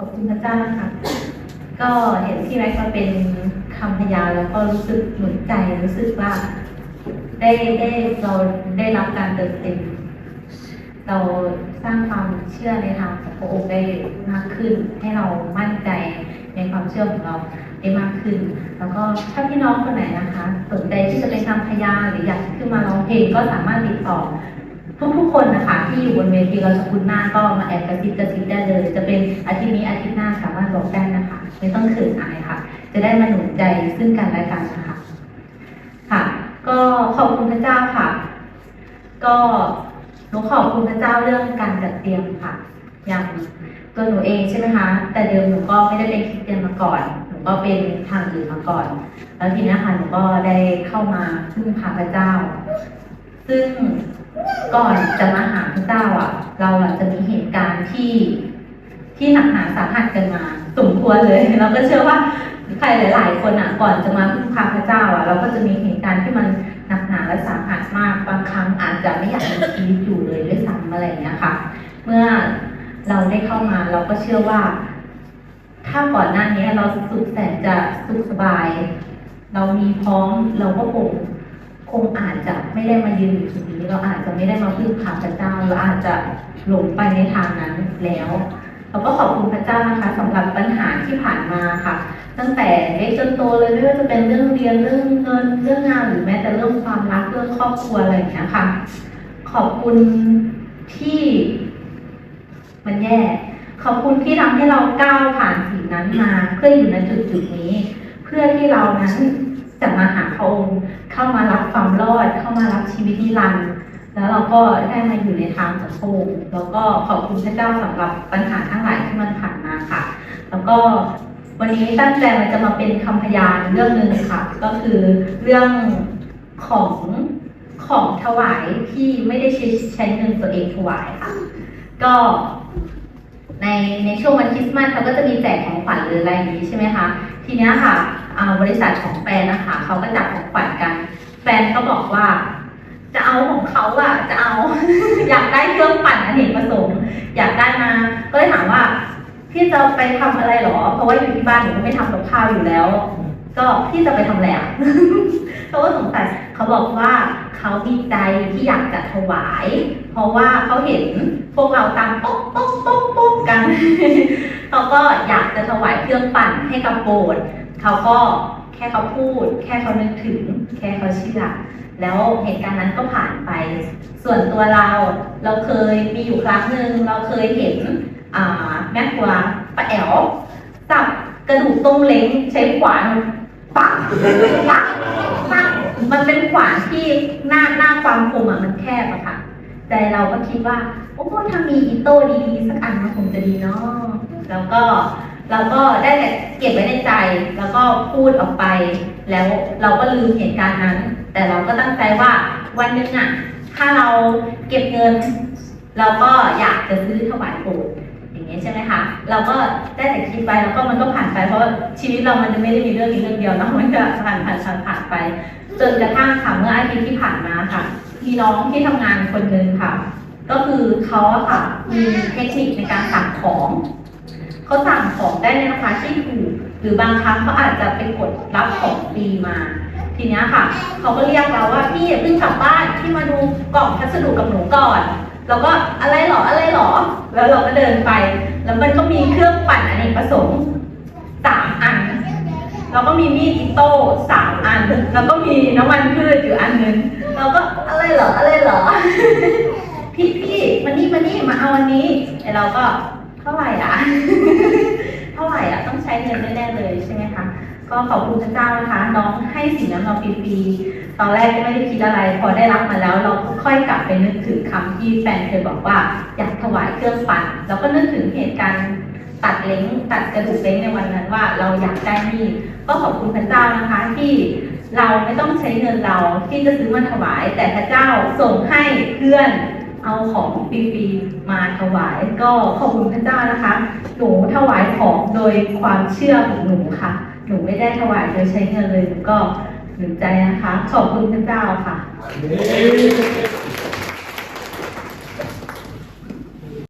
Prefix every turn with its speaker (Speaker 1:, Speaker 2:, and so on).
Speaker 1: ขอบคุณพระเจ้านะคะก็เห็นพี่แม็กซ์มาเป็นคำพยานแล้วก็รู้สึกหนุนใจรู้สึกว่า ได้ได้เราได้รับการเติมเต็มเราสร้างความเชื่อในทางของพระองค์ได้มากขึ้น ให้เรามั่นใจในความเชื่อของเราได้มากขึ้น แล้วก็ถ้าพี่น้องคนไหนนะคะ สนใจที่จะเป็นคำพยาหรืออยากขึ้นมาร้องเพลงก็สามารถติดต่อ ทุกๆคนนะคะที่อยู่บนเวทีเราจะคุ้นหน้าก็มาแอบกระซิบกระซิบได้เลย จะเป็นอาทิตย์นี้อาทิตย์หน้าสามารถบอกได้นะคะ ไม่ต้องเขินอายค่ะ จะได้มาหนุนใจซึ่งกันและกันนะคะค่ะ ก็ขอบคุณพระเจ้าค่ะ ก็หนูขอบคุณพระเจ้าเรื่องการจัดเตรียมค่ะ อย่างตัวหนูเองใช่ไหมคะ แต่เดิมหนูก็ไม่ได้เป็นคริสเตียนมาก่อน หนูก็เป็นทางอื่นมาก่อน แล้วทีนี้ค่ะหนูก็ได้เข้ามาพึ่งพาพระเจ้า ซึ่ง ก่อนจะมาหาพระเจ้าอะ เราอะจะมีเหตุการณ์ที่ที่หนักหนาสาหัสกันมาสมควรเลยเราก็เชื่อว่าใครหลาย ๆ คนอะ ก่อนจะมาพึ่งพาพระเจ้าอะ เราก็จะมีเหตุการณ์ที่มันหนักหนาและสาหัสมากบางครั้งอาจจะไม่อยากมีชีวิตอยู่เลยด้วยซ้ำอะไรอย่างเงี้ยค่ะ เมื่อเราได้เข้ามาเราก็เชื่อว่า ถ้าก่อนหน้านี้เราสุขแสนจะสุขสบาย เรามีพร้อมเราก็คง คงอาจจะไม่ได้มายืนอยู่จุดนี้เราอาจจะไม่ได้มาพึ่งพาพระเจ้าเราอาจจะหลงไปในทางนั้นแล้วเราก็ขอบคุณพระเจ้านะคะสำหรับปัญหาที่ผ่านมาค่ะ ตั้งแต่เล็กจนโตเลยไม่ว่าจะเป็นเรื่องเรียนเรื่องเงินเรื่องงานหรือแม้แต่เรื่องความรักเรื่องครอบครัวอะไรอย่างเงี้ยค่ะ ขอบคุณที่มันแย่ขอบคุณที่ทำให้เราก้าวผ่านสิ่งนั้นมา เพื่ออยู่ในจุดจุดนี้ เพื่อที่เรานั้น จะมาหาพระองค์เข้ามารับความรอด เข้ามารับชีวิตนิรันดร์แล้วเราก็ได้มาอยู่ในทางของพระองค์แล้วก็ขอบคุณพระเจ้าสำหรับปัญหาทั้งหลายที่มันผ่านมาค่ะ แล้วก็วันนี้ตั้งใจมันจะมาเป็นคำพยานเรื่องหนึ่งค่ะ ก็คือเรื่องของของถวายที่ไม่ได้ใช้ใช้เงินตัวเองถวายค่ะ ก็ในในช่วงวันคริสต์มาสเขาก็จะมีแจกของขวัญหรืออะไรอย่างนี้ใช่ไหมคะ ทีเนี้ยค่ะบริษัทของแฟนนะคะเขาก็จัดของขวัญกัน แฟนก็บอกว่า จะเอาของเขาอะจะเอา อยากได้เครื่องปั่นอเนกประสงค์อยากได้มา ก็เลยถามว่าพี่จะไปทำอะไรหรอ เพราะว่าอยู่ที่บ้านหนูก็ไม่ทำกับข้าวอยู่แล้ว ก็พี่จะไปทำอะไรอะเขาก็สงสัยเขาบอกว่าเขาดีใจที่อยากจะถวาย เพราะว่าเขาเห็นพวกเราตามป๊อกป๊อกป๊อกป๊อกกัน เขาก็อยากจะถวายเครื่องปั่นให้กับโบสถ์เขาก็แค่เขาพูด แค่เขานึกถึง แค่เขาเชื่อแล้วเหตุการณ์นั้นก็ผ่านไป ส่วนตัวเราเราเคยมีอยู่ครั้งหนึ่งเราเคยเห็นแม่ครัวป้าแอ๋วสับกระดูกต้มเล้งใช้ขวานปักปักปักมันเป็นขวานที่หน้าหน้าความคมอะมันแคบอะค่ะใจเราก็คิดว่า โอ้ถ้ามีอิโต้ดีๆสักอันมันคงจะดีเนาะแล้วก็เราก็ได้แต่เก็บไว้ในใจ แล้วก็พูดออกไป แล้วเราก็ลืมเหตุการณ์นั้น แต่เราก็ตั้งใจว่าวันนึงอะถ้าเราเก็บเงิน เราก็อยากจะซื้อถวายโบสถ์อย่างเงี้ยใช่ไหมคะเราก็ได้แต่คิดไปแล้วก็มันก็ผ่านไปเพราะชีวิตเรามันจะไม่ได้มีเรื่องนี้เรื่องเดียวเนอะมันจะผ่านผ่านผ่านผ่านไป จนกระทั่งค่ะเมื่ออาทิตย์ที่ผ่านมาค่ะมีน้องที่ทำงานคนหนึ่งค่ะ ก็คือเขาอะค่ะมีเทคนิคในการสั่งของเขาสั่งของได้ในราคาที่ถูกหรือบางครั้งเขาอาจจะไปกดรับของฟรีมา ทีนี้ค่ะเขาก็เรียกเราว่าพี่อย่าเพิ่งกลับบ้านที่มาดูกล่องพัสดุกับหนูก่อนเราก็อะไรหรออะไรหรอ แล้วเราก็เดินไป แล้วมันก็มีเครื่องปั่นอเนกประสงค์สามอัน แล้วก็มีมีดอิโต้สามอัน แล้วก็มีน้ำมันพืชอยู่อันนึงเราก็อะไรหรออะไรหรอ พี่พี่มานี่มานี่มาเอาอันนี้ไอเราก็เท่าไหร่อะ เท่าไหร่อะต้องใช้เงินแน่ๆเลยใช่ไหมคะก็ขอบคุณพระเจ้านะคะ น้องให้สิ่งนั้นเราฟรีๆตอนแรกก็ไม่ได้คิดอะไร พอได้รับมาแล้ว เราค่อยกลับไปนึกถึงคำที่แฟนเคยบอกว่าอยากถวายเครื่องปั่นเราก็นึกถึงเหตุการณ์ตัดเล้งตัดกระดูกเล้งในวันนั้นว่าเราอยากได้มีดก็ขอบคุณพระเจ้านะคะที่เราไม่ต้องใช้เงินเราที่จะซื้อมาถวาย แต่พระเจ้าส่งให้เพื่อน เอาของฟรีๆมาถวายก็ขอบคุณพระเจ้านะคะ หนูถวายของโดยความเชื่อของหนูค่ะ หนูไม่ได้ถวายโดยใช้เงินเลยหนูก็หนุนใจนะคะ ขอบคุณพระเจ้าค่ะ